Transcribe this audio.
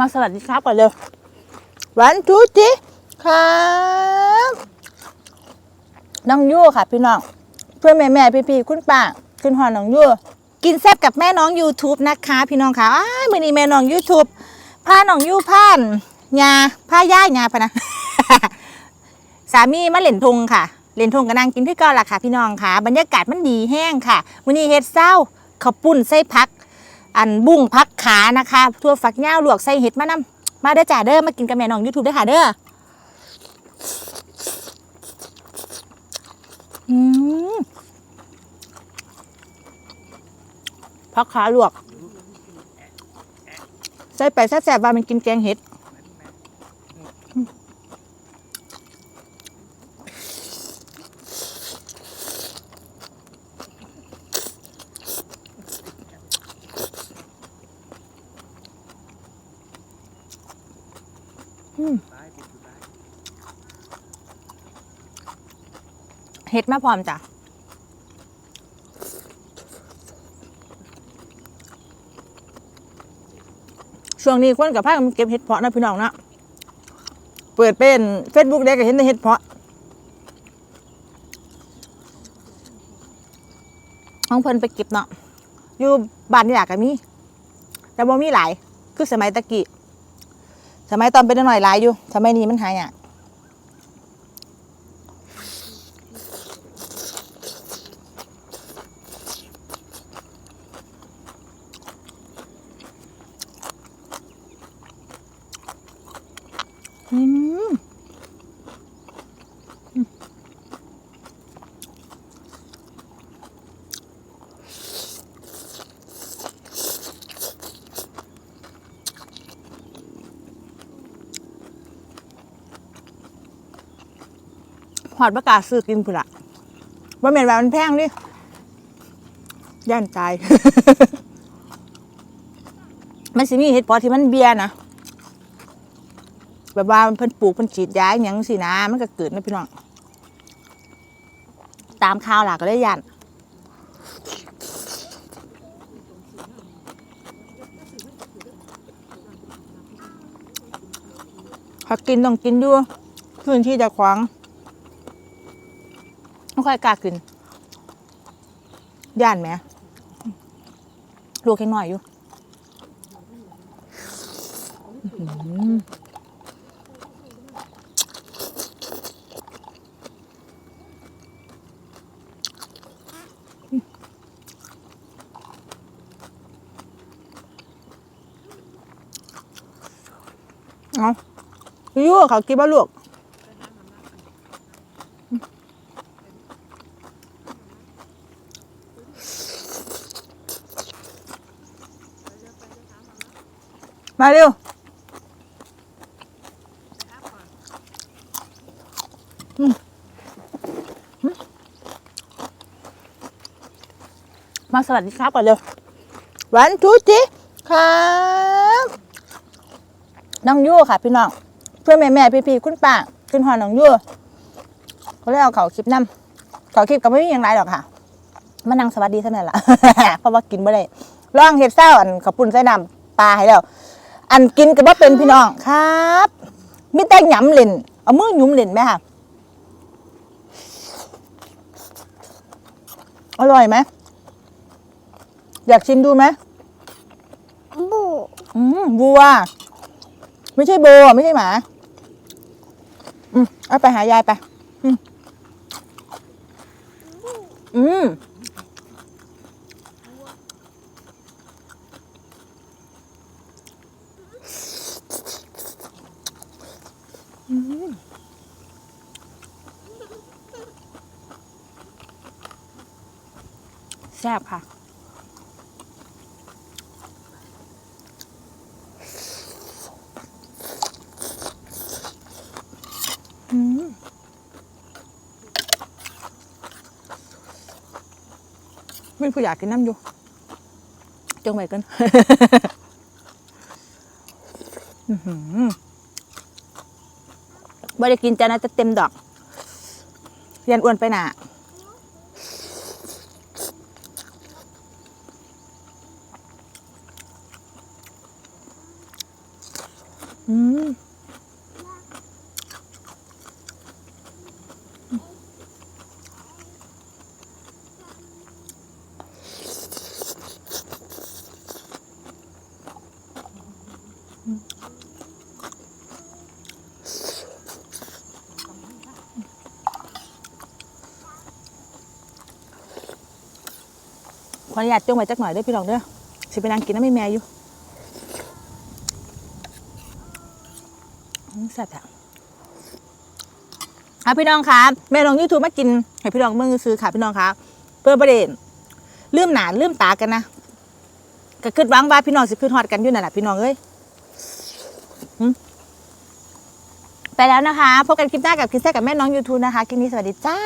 มาสวัสดีครับก่อนเร็ววันทูจิครับน้องยู่ค่ะ พี่น้อง เพื่อนแม่แม่พี่พี่คุณป้าคุณหอน้องยู่กินแซ่บกับแม่น้อง YouTube นะคะ พี่น้องค่ะอ้ายมือนี้แม่น้อง YouTube พาน้องยู่พานยาพาย่ายาพะนะสามีมาเล่นทงค่ะเล่นทงกับนางกินที่เก่าล่ะค่ะ พี่น้องค่ะ บรรยากาศมันดีแห้งค่ะมือนี้เฮ็ดเศร้าข้าวปุ้นไส้พัก อันบุ้งพักขานะคะทั่วฝักย่าหลวกใส่เห็ดมานำมาเด้อจ่าเด้อมากินกับแม่น้องยูทูบด้วยค่ะเด้ออืมพักขาลวก ใส่ไปแซ่บๆว่ามันกินแกงเห็ด เห็ดมาพร้อมจ้ะช่วงนี้คนกับพากันเก็บเห็ดเพาะนะพี่น้องนะเปิดเป็นเฟซบุ๊กได้ก็เห็นแต่เห็ดเพาะห้องเพิ่นไปเก็บเนาะอยู่บ้านนี่แหละก็มีแต่บ่มีหลายคือสมัยตะกี้ สมัยตอนเป็นหน่อยหลายอยู่สมัยนี้มันหายอะ หอดประกาศซื้อกินพุ่นละว่าเม็นว่ามันแพงดิย่านตาย มันสิมีเห็ดพอที่มันเบียนะแบบว่าเพิ่นปลูกเพิ่นฉีดยาอย่างสินะ มันก็เกิดนะพี่น้อง ตามข่าวหล่ะก็เลยยันถ้ากินต้องกินด้วยพื้นที่จะขวาง ไม่ค่อยกล้ากินย่านไหมลูกแค่น้อยอยู่เอาอยู่เขากินบ้าลูก มาเร็วอืมอืมมาสวัสดีครับก่อนเร็ววันทูจิครับน้องยู่ค่ะ พี่น้องเพื่อนแม่แม่พี่พี่คุณป้าคุณหอน้องยู่เขาเลยเอาเขาคลิปนํเขาคลิปก็ไม่มีอย่างไรหรอกค่ะมานั่งสวัสดีเท่านั้นล่ะเพราะว่ากินไม่ได้ลองเห็ดเศร้าอันขาวปุ่นใส่น้ำปลาให้แล้ว อันกินก็บ่เป็นพี่น้องครับมีแต่หยำเล่นเอามือหยุ้มเล่นไหมค่ะอร่อยไหมอยากชิมดูไหมบูอืมวัว ไม่ใช่โบอะไม่ใช่หมา อืมเอาไปหายายไป อืมอืม แซ่บค่ะ อืมไม่ผู้อยากกินน้ำอยู่จงไปกัน อือหือ บ่ได้กินจานนะจะเต็มดอกเรียนอ้วนไปหนาอืม ขออนุญาตจงไว้จักหน่อยด้อพี่น้องเด้อสิไปนั่งกินน้ำแม่แม่อยู่แซ่บอะอะพี่น้องคะแม่ลองยูทูบมากินให้พี่น้องเมื่อซื้อค่ะพี่น้องคะเพื่อประเด็นลืมหนาลืมตากันนะก็คิดหวังว่าพี่น้องสิคืนฮอดกันอยู่นั่นแหละพี่น้องเอ้ยไปแล้วนะคะพบกันคลิปหน้ากับคลิปแท้กับแม่น้องยูทูบนะคะคลิปนี้สวัสดีจ้า